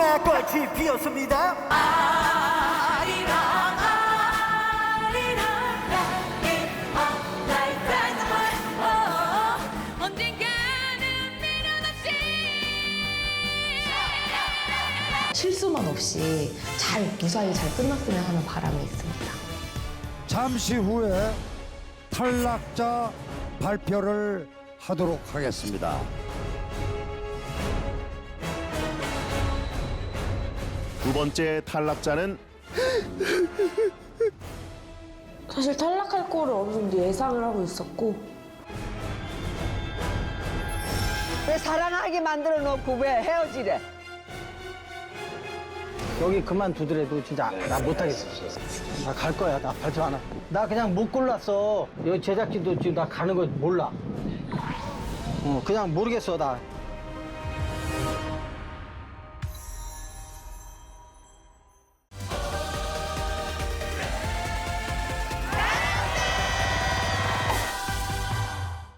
꽃이 피었습니다. 실수만 없이 잘 무사히 잘 끝났으면 하는 바람이 있습니다. 잠시 후에 탈락자 발표를 하도록 하겠습니다. 두 번째 탈락자는 사실 탈락할 거를 어느 정도 예상을 하고 있었고 왜 사랑하게 만들어 놓고 왜 헤어지래? 여기 그만두더라도 진짜 나 못하겠어. 나 갈 거야. 나 발표 안 해. 나 그냥 못 골랐어. 여기 제작진도 지금 나 가는 거 몰라. 어, 그냥 모르겠어, 나.